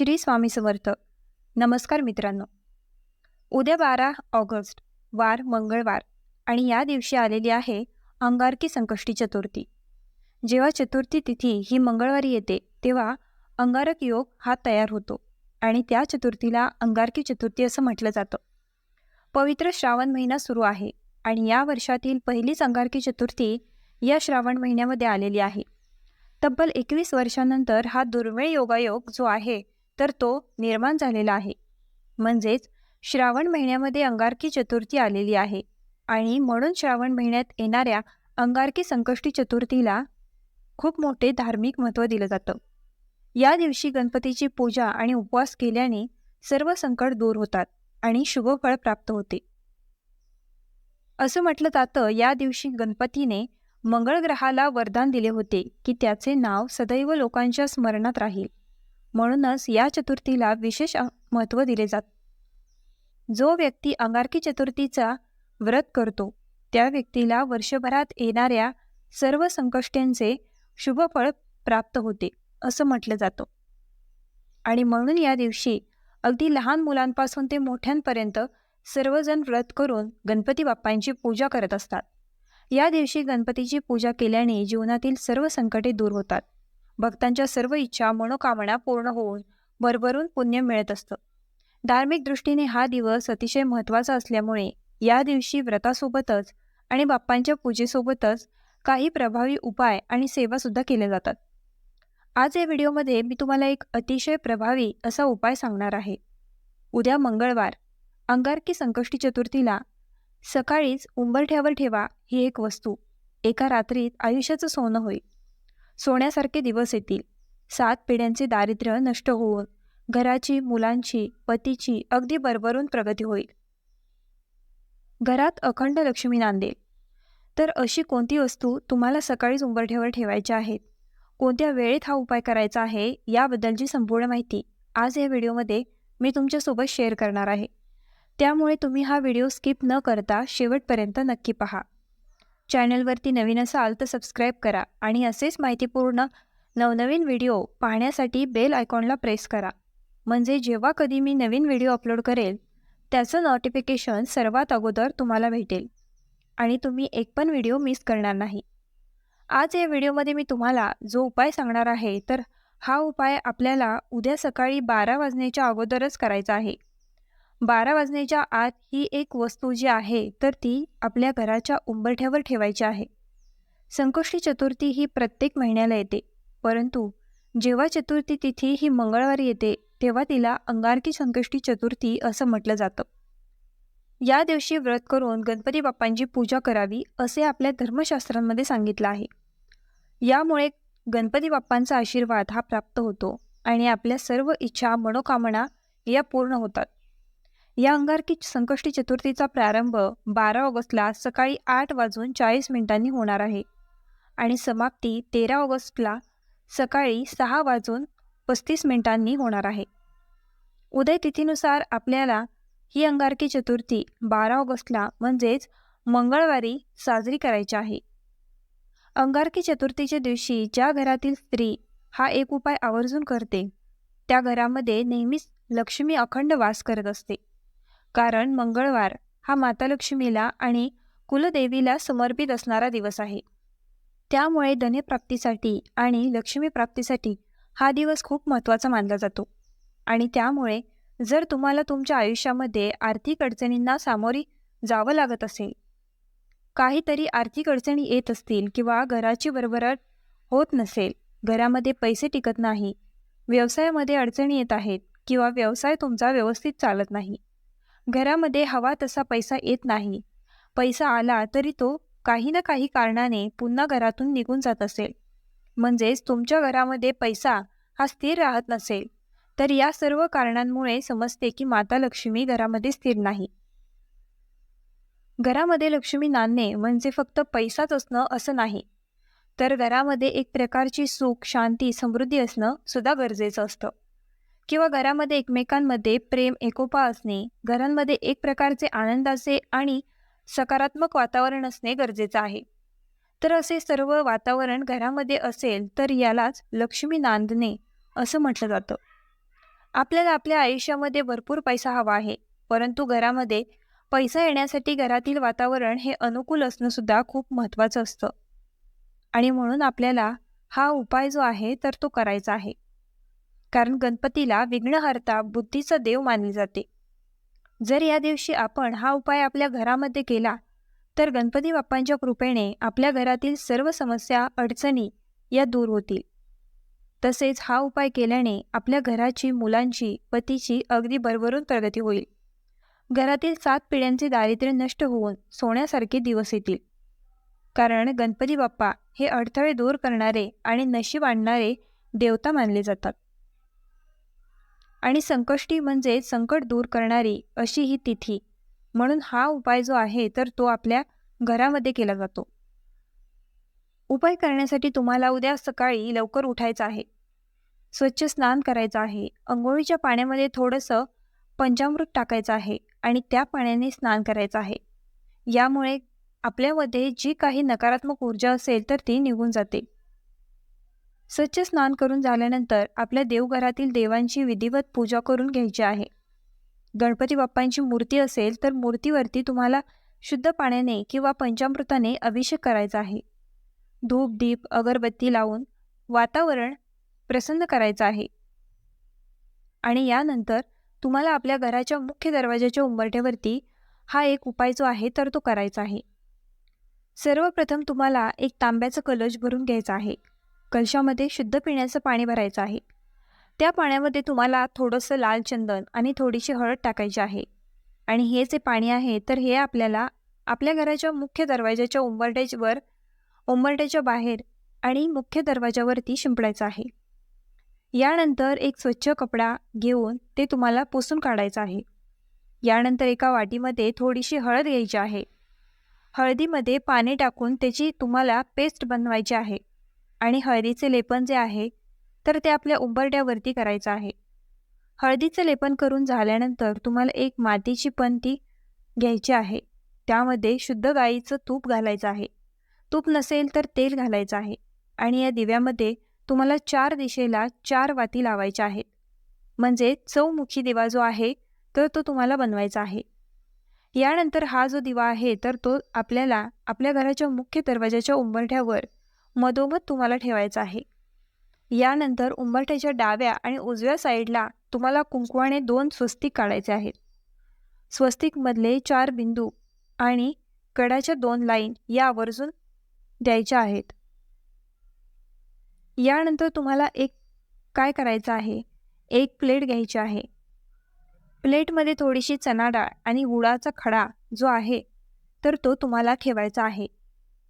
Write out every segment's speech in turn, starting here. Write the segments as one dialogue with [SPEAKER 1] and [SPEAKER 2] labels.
[SPEAKER 1] श्री स्वामी समर्थ. नमस्कार मित्रांनो. उद्या बारा ऑगस्ट वार मंगळवार आणि या दिवशी आलेली आहे अंगारकी संकष्टी चतुर्थी. जेव्हा चतुर्थी तिथी ही मंगळवारी येते तेव्हा अंगारक योग हा तयार होतो आणि त्या चतुर्थीला अंगारकी चतुर्थी असं म्हटलं जातं. पवित्र श्रावण महिना सुरू आहे आणि या वर्षातील पहिलीच अंगारकी चतुर्थी या श्रावण महिन्यामध्ये आलेली आहे. तब्बल एकवीस वर्षानंतर हा दुर्मिळ योगायोग जो आहे तर तो निर्माण झालेला आहे. म्हणजेच श्रावण महिन्यामध्ये अंगारकी चतुर्थी आलेली आहे आणि म्हणून श्रावण महिन्यात येणाऱ्या अंगारकी संकष्टी चतुर्थीला खूप मोठे धार्मिक महत्त्व दिलं जातं. या दिवशी गणपतीची पूजा आणि उपवास केल्याने सर्व संकट दूर होतात आणि शुभफळ प्राप्त होते. असं म्हटलं जातं या दिवशी गणपतीने मंगळ ग्रहाला वरदान दिले होते की त्याचे नाव सदैव लोकांच्या स्मरणात राहील. म्हणूनच या चतुर्थीला विशेष महत्त्व दिले जात. जो व्यक्ती अंगारकी चतुर्थीचा व्रत करतो त्या व्यक्तीला वर्षभरात येणाऱ्या सर्व संकष्टींचे शुभफळ प्राप्त होते असं म्हटलं जातं. आणि म्हणून या दिवशी अगदी लहान मुलांपासून ते मोठ्यांपर्यंत सर्वजण व्रत करून गणपती बाप्पांची पूजा करत असतात. या दिवशी गणपतीची पूजा केल्याने जीवनातील सर्व संकटे दूर होतात. भक्तांच्या सर्व इच्छा मनोकामना पूर्ण होऊन भरभरून पुण्य मिळत असतं. धार्मिक दृष्टीने हा दिवस अतिशय महत्त्वाचा असल्यामुळे या दिवशी व्रतासोबतच आणि बाप्पांच्या पूजेसोबतच काही प्रभावी उपाय आणि सेवासुद्धा केल्या जातात. आज या व्हिडिओमध्ये मी तुम्हाला एक अतिशय प्रभावी असा उपाय सांगणार आहे. उद्या मंगळवार अंगारकी संकष्टी चतुर्थीला सकाळीच उंबरठ्यावर ठेवा ही एक वस्तू. एका रात्रीत आयुष्याचं सोनं होईल. सोन्यासारखे दिवस येतील. सात पिढ्यांचे दारिद्र्य नष्ट होऊन घराची मुलांची पतीची अगदी बरबरून प्रगती होईल. घरात अखंड लक्ष्मी नांदेल तर अशी कोणती वस्तू तुम्हाला सकाळीच उंबरठ्यावर ठेवायच्या आहेत? कोणत्या वेळेत हा उपाय करायचा आहे? याबद्दलची संपूर्ण माहिती आज या व्हिडिओमध्ये मी तुमच्यासोबत शेअर करणार आहे. त्यामुळे तुम्ही हा व्हिडिओ स्किप न करता शेवटपर्यंत नक्की पहा. चॅनलवरती नवीन असाल तर सबस्क्राईब करा आणि असेच माहितीपूर्ण नवनवीन व्हिडिओ पाहण्यासाठी बेल आयकॉनला प्रेस करा. म्हणजे जेव्हा कधी मी नवीन व्हिडिओ अपलोड करेल त्याचं नोटिफिकेशन सर्वात अगोदर तुम्हाला भेटेल आणि तुम्ही एक पण व्हिडिओ मिस करणार नाही. आज या व्हिडिओमध्ये मी तुम्हाला जो उपाय सांगणार आहे तर हा उपाय आपल्याला उद्या सकाळी बारा वाजण्याच्या अगोदरच करायचा आहे. बारा वाजण्याच्या आत ही एक वस्तू जी आहे तर ती आपल्या घराच्या उंबरठ्यावर ठेवायची आहे. संकष्टी चतुर्थी ही प्रत्येक महिन्याला येते परंतु जेव्हा चतुर्थी तिथी ही मंगळवारी येते तेव्हा तिला अंगारकी संकष्टी चतुर्थी असं म्हटलं जातं. या दिवशी व्रत करून गणपती बाप्पांची पूजा करावी असे आपल्या धर्मशास्त्रांमध्ये सांगितलं आहे. यामुळे गणपती बाप्पांचा आशीर्वाद हा प्राप्त होतो आणि आपल्या सर्व इच्छा मनोकामना या पूर्ण होतात. या अंगारकी संकष्टी चतुर्थीचा प्रारंभ बारा ऑगस्टला सकाळी आठ वाजून चाळीस मिनिटांनी होणार आहे. आणि समाप्ती तेरा ऑगस्टला सकाळी सहा वाजून पस्तीस मिनिटांनी होणार आहे. उदय तिथीनुसार आपल्याला ही अंगारकी चतुर्थी बारा ऑगस्टला म्हणजेच मंगळवारी साजरी करायची आहे. अंगारकी चतुर्थीच्या दिवशी ज्या घरातील स्त्री हा एक उपाय आवर्जून करते त्या घरामध्ये नेहमीच लक्ष्मी अखंड वास करत असते. कारण मंगळवार हा माता लक्ष्मीला आणि कुलदेवीला समर्पित असणारा दिवस आहे. त्यामुळे धनप्राप्तीसाठी आणि लक्ष्मीप्राप्तीसाठी हा दिवस खूप महत्त्वाचा मानला जातो. आणि त्यामुळे जर तुम्हाला तुमच्या आयुष्यामध्ये आर्थिक अडचणींना सामोरी जावं लागत असेल काहीतरी आर्थिक अडचणी येत असतील किंवा घराची भरभराट होत नसेल घरामध्ये पैसे टिकत नाही व्यवसायामध्ये अडचणी येत आहेत किंवा व्यवसाय तुमचा व्यवस्थित चालत नाही घरामध्ये हवा तसा पैसा येत नाही. पैसा आला तरी तो काही ना काही कारणाने पुन्हा घरातून निघून जात असेल. म्हणजेच तुमच्या घरामध्ये पैसा हा स्थिर राहत नसेल तर या सर्व कारणांमुळे समजते की माता लक्ष्मी घरामध्ये स्थिर नाही. घरामध्ये लक्ष्मी नांदणे म्हणजे फक्त पैसाच असणं असं नाही. तर घरामध्ये एक प्रकारची सुख शांती समृद्धी असणं सुद्धा गरजेचं असतं. किंवा घरामध्ये एकमेकांमध्ये प्रेम एकोपा असणे घरांमध्ये एक प्रकारचे आनंदाचे आणि सकारात्मक वातावरण असणे गरजेचं आहे. तर असे सर्व वातावरण घरामध्ये असेल तर यालाच लक्ष्मी नांदणे असं म्हटलं जातं. आपल्याला आपल्या आयुष्यामध्ये भरपूर पैसा हवा आहे परंतु घरामध्ये पैसा येण्यासाठी घरातील वातावरण हे अनुकूल असणं सुद्धा खूप महत्त्वाचं असतं. आणि म्हणून आपल्याला हा उपाय जो आहे तर तो करायचा आहे. कारण गणपतीला विघ्नहर्ता बुद्धीचा देव मानले जाते. जर या दिवशी आपण हा उपाय आपल्या घरामध्ये केला तर गणपती बाप्पांच्या कृपेने आपल्या घरातील सर्व समस्या अडचणी या दूर होतील. तसेच हा उपाय केल्याने आपल्या घराची मुलांची पतीची अगदी भरभरून प्रगती होईल. घरातील सात पिढ्यांचे दारिद्र्य नष्ट होऊन सोन्यासारखे दिवस येतील. कारण गणपती बाप्पा हे अडथळे दूर करणारे आणि नशीब आणणारे देवता मानले जातात. आणि संकष्टी म्हणजे संकट दूर करणारी अशी ही तिथी. म्हणून हा उपाय जो आहे तर तो आपल्या घरामध्ये केला जातो. उपाय करण्यासाठी तुम्हाला उद्या सकाळी लवकर उठायचं आहे. स्वच्छ स्नान करायचं आहे. अंघोळीच्या पाण्यामध्ये थोडंसं पंचामृत टाकायचं आहे आणि त्या पाण्याने स्नान करायचं आहे. यामुळे आपल्यामध्ये जी काही नकारात्मक ऊर्जा असेल तर ती निघून जाते. स्वच्छ स्नान करून झाल्यानंतर आपल्या देवघरातील देवांची विधिवत पूजा करून घ्यायची आहे. गणपती बाप्पांची मूर्ती असेल तर मूर्तीवरती तुम्हाला शुद्ध पाण्याने किंवा पंचामृताने अभिषेक करायचा आहे. धूप दीप अगरबत्ती लावून वातावरण प्रसन्न करायचं आहे. आणि यानंतर तुम्हाला आपल्या घराच्या मुख्य दरवाजाच्या उंबरठ्यावरती हा एक उपाय जो आहे तर तो करायचा आहे. सर्वप्रथम तुम्हाला एक तांब्याचं कलश भरून घ्यायचा आहे. कलशामध्ये शुद्ध पिण्याचं पाणी भरायचं आहे. त्या पाण्यामध्ये तुम्हाला थोडंसं लाल चंदन आणि थोडीशी हळद टाकायची आहे. आणि हे जे पाणी आहे तर हे आपल्याला आपल्या घराच्या मुख्य दरवाजाच्या उंबरट्यावर उंबरट्याच्या बाहेर आणि मुख्य दरवाजावरती शिंपडायचं आहे. यानंतर एक स्वच्छ कपडा घेऊन ते तुम्हाला पुसून काढायचं आहे. यानंतर एका वाटीमध्ये थोडीशी हळद घ्यायची आहे. हळदीमध्ये पाणी टाकून त्याची तुम्हाला पेस्ट बनवायची आहे. आणि हळदीचे लेपन जे आहे तर ते आपल्या उंबरट्यावरती करायचं आहे. हळदीचं लेपन करून झाल्यानंतर तुम्हाला एक मातीची पंती घ्यायची आहे. त्यामध्ये शुद्ध गाईचं तूप घालायचं आहे. तूप नसेल तर तेल घालायचं आहे. आणि या दिव्यामध्ये तुम्हाला चार दिशेला चार वाती लावायच्या आहेत. म्हणजे चौमुखी दिवा जो आहे तर तो तुम्हाला बनवायचा आहे. यानंतर हा जो दिवा आहे तर तो आपल्याला आपल्या घराच्या मुख्य दरवाजाच्या उंबरठ्यावर मधोमध तुम्हाला ठेवायचा आहे. यानंतर उंबरठ्याच्या डाव्या आणि उजव्या साईडला तुम्हाला कुंकवाने दोन स्वस्तिक काढायचे आहेत. स्वस्तिकमधले चार बिंदू आणि कडाच्या दोन लाईन या आवर्जून द्यायच्या आहेत. यानंतर तुम्हाला एक काय करायचं आहे? एक प्लेट घ्यायची आहे. प्लेटमध्ये थोडीशी चणा डाळ आणि गुळाचा खडा जो आहे तर तो तुम्हाला ठेवायचा आहे.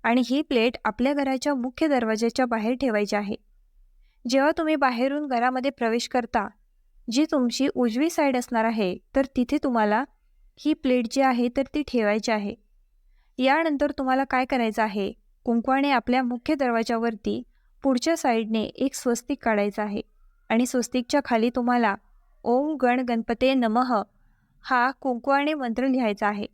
[SPEAKER 1] आणि ही प्लेट आपल्या घराच्या मुख्य दरवाज्याच्या बाहेर ठेवायची आहे. जेव्हा तुम्ही बाहेरून घरामध्ये प्रवेश करता जी तुमची उजवी साईड असणार आहे तर तिथे तुम्हाला ही प्लेट जी आहे तर ती ठेवायची आहे. यानंतर तुम्हाला काय करायचं आहे? कुंकवाने आपल्या मुख्य दरवाजावरती पुढच्या साईडने एक स्वस्तिक काढायचा आहे. आणि स्वस्तिकच्या खाली तुम्हाला ओम गण गणपते नमः हा कुंकवाने मंत्र लिहायचा आहे.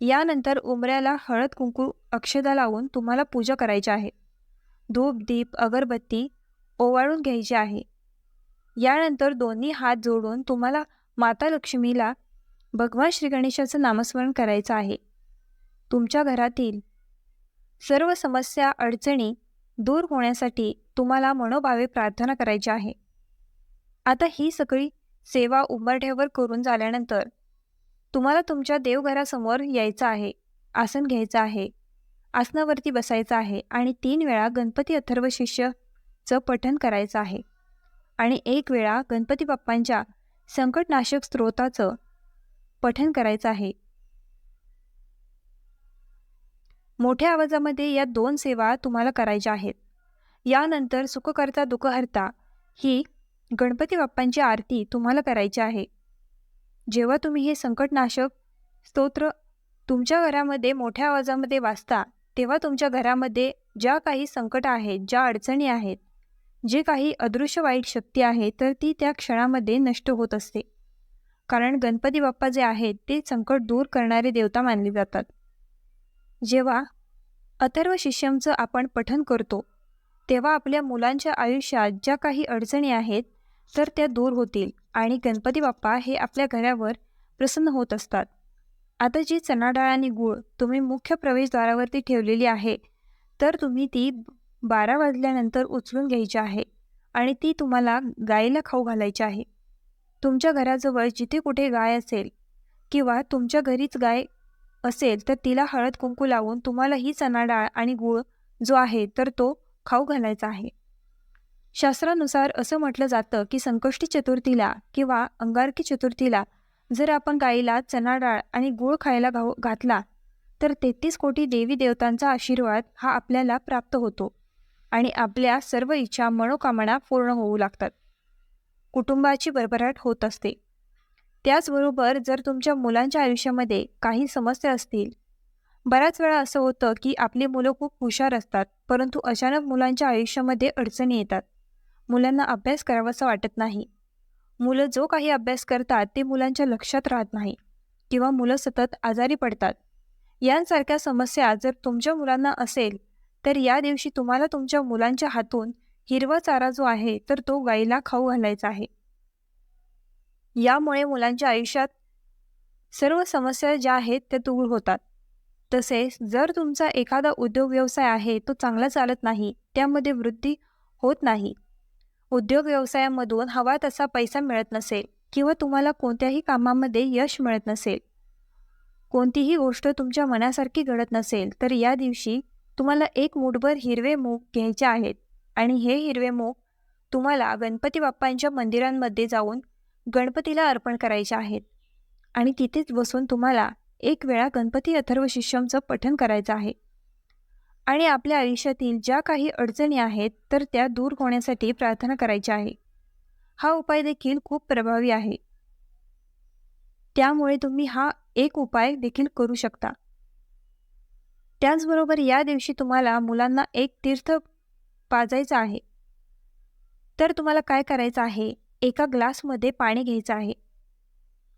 [SPEAKER 1] यानंतर उमऱ्याला हळद कुंकू अक्षदा लावून तुम्हाला पूजा करायची आहे. धूप दीप अगरबत्ती ओवाळून घ्यायची आहे. यानंतर दोन्ही हात जोडून तुम्हाला माता लक्ष्मीला भगवान श्री गणेशाचं नामस्मरण करायचं आहे. तुमच्या घरातील सर्व समस्या अडचणी दूर होण्यासाठी तुम्हाला मनोभावे प्रार्थना करायची आहे. आता ही सगळी सेवा उंबरठ्यावर करून झाल्यानंतर तुम्हाला तुमच्या देवघरासमोर यायचं आहे आसन घ्यायचं आहे आसनावरती बसायचं आहे आणि तीन वेळा गणपती अथर्व शिष्यचं पठन करायचं आहे. आणि एक वेळा गणपती बाप्पांच्या संकटनाशक स्त्रोताचं पठन करायचं आहे. मोठ्या आवाजामध्ये या दोन सेवा तुम्हाला करायच्या आहेत. यानंतर सुखकर्ता दुखहर्ता ही गणपती बाप्पांची आरती तुम्हाला करायची आहे. जेव्हा तुम्ही हे संकटनाशक स्तोत्र तुमच्या घरामध्ये मोठ्या आवाजामध्ये वाचता तेव्हा तुमच्या घरामध्ये ज्या काही संकट आहेत ज्या अडचणी आहेत जे काही अदृश्य वाईट शक्ती आहे तर ती त्या क्षणामध्ये नष्ट होत असते. कारण गणपती बाप्पा जे आहेत ते संकट दूर करणारे देवता मानले जातात. जेव्हा अथर्व शिष्यमचं आपण पठन करतो तेव्हा आपल्या मुलांच्या आयुष्यात ज्या काही अडचणी आहेत तर त्या दूर होतील आणि गणपती बाप्पा हे आपल्या घरावर प्रसन्न होत असतात. आता जी चणाडाळ आणि गूळ तुम्ही मुख्य प्रवेशद्वारावरती ठेवलेली आहे तर तुम्ही ती बारा वाजल्यानंतर उचलून घ्यायची आहे आणि ती तुम्हाला गायीला खाऊ घालायची आहे. तुमच्या घराजवळ जिथे कुठे गाय असेल किंवा तुमच्या घरीच गाय असेल तर तिला हळद कुंकू लावून तुम्हाला ही चणाडाळ आणि गूळ जो आहे तर तो खाऊ घालायचा आहे. शास्त्रानुसार असं म्हटलं जातं की संकष्टी चतुर्थीला किंवा अंगारकी चतुर्थीला जर आपण गाईला चणा डाळ आणि गूळ खायला घाऊ घातला तर तेहतीस कोटी देवी देवतांचा आशीर्वाद हा आपल्याला प्राप्त होतो आणि आपल्या सर्व इच्छा मनोकामना पूर्ण होऊ लागतात. कुटुंबाची भरभराट होत असते. त्याचबरोबर जर तुमच्या मुलांच्या आयुष्यामध्ये काही समस्या असतील बऱ्याच वेळा असं होतं की आपली मुलं खूप हुशार असतात परंतु अचानक मुलांच्या आयुष्यामध्ये अडचणी येतात. मुलांना अभ्यास करावासा वाटत नाही. मुलं जो काही अभ्यास करतात ते मुलांच्या लक्षात राहत नाही किंवा मुलं सतत आजारी पडतात. यांसारख्या समस्या जर तुमच्या मुलांना असेल तर या दिवशी तुम्हाला तुमच्या मुलांच्या हातून हिरवा चारा जो आहे तर तो गाईला खाऊ घालायचा आहे. यामुळे मुलांच्या आयुष्यात सर्व समस्या ज्या आहेत त्या दूर होतात. तसेच जर तुमचा एखादा उद्योग व्यवसाय आहे तो चांगला चालत नाही त्यामध्ये वृद्धी होत नाही. उद्योग व्यवसायामधून हवा तसा पैसा मिळत नसेल किंवा तुम्हाला कोणत्याही कामामध्ये यश मिळत नसेल. कोणतीही गोष्ट तुमच्या मनासारखी घडत नसेल तर या दिवशी तुम्हाला एक मुठभर हिरवे मूग घ्यायचे आहेत आणि हे हिरवे मूग तुम्हाला गणपती बाप्पांच्या मंदिरांमध्ये जाऊन गणपतीला अर्पण करायचे आहेत. आणि तिथेच बसून तुम्हाला एक वेळा गणपती अथर्व शिष्यमचं पठण करायचं आहे. आणि आपल्या आयुष्यातील ज्या काही अडचणी आहेत तर त्या दूर होण्यासाठी प्रार्थना करायची आहे. हा उपाय देखील खूप प्रभावी आहे. त्यामुळे तुम्ही हा एक उपाय देखील करू शकता. त्याचबरोबर या दिवशी तुम्हाला मुलांना एक तीर्थ पाजायचं आहे. तर तुम्हाला काय करायचं आहे? एका ग्लासमध्ये पाणी घ्यायचं आहे.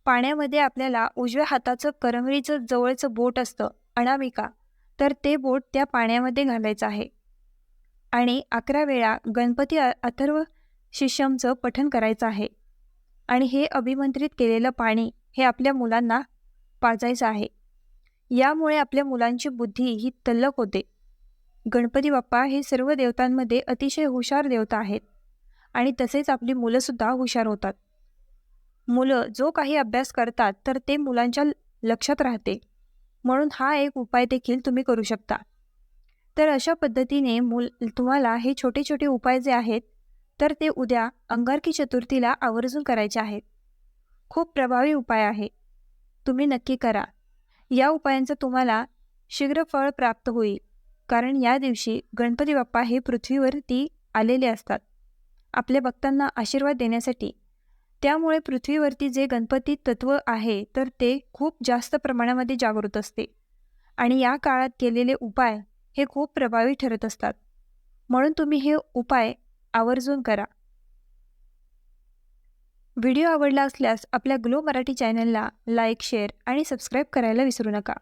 [SPEAKER 1] पाण्यामध्ये आपल्याला उजव्या हाताचं करंगळीचं जवळचं बोट असतं अनामिका. तर ते बोट त्या पाण्यामध्ये घालायचं आहे. आणि अकरा वेळा गणपती अथर्व शिष्यमचं पठण करायचं आहे. आणि हे अभिमंत्रित केलेलं पाणी हे आपल्या मुलांना पाजायचं आहे. यामुळे आपल्या मुलांची बुद्धी ही तल्लक होते. गणपती बाप्पा हे सर्व देवतांमध्ये अतिशय हुशार देवता आहेत. आणि तसेच आपली मुलंसुद्धा हुशार होतात. मुलं जो काही अभ्यास करतात तर ते मुलांच्या लक्षात राहते. म्हणून हा एक उपाय देखील तुम्ही करू शकता. तर अशा पद्धतीने मुल तुम्हाला हे छोटे छोटे उपाय जे आहेत तर ते उद्या अंगारकी चतुर्थीला आवर्जून करायचे आहेत. खूप प्रभावी उपाय आहे. तुम्ही नक्की करा. या उपायांचं तुम्हाला शीघ्र फळ प्राप्त होईल. कारण या दिवशी गणपती बाप्पा हे पृथ्वीवरती आलेले असतात. आपल्या भक्तांना आशीर्वाद देण्यासाठी त्यामुळे पृथ्वीवरती जे गणपती तत्व आहे तर ते खूप जास्त प्रमाणामध्ये जागृत असते. आणि या काळात केलेले उपाय हे खूप प्रभावी ठरत असतात. म्हणून तुम्ही हे उपाय आवर्जून करा. व्हिडिओ आवडला असल्यास आपल्या ग्लो मराठी चॅनलला लाईक शेअर आणि सबस्क्राईब करायला विसरू नका.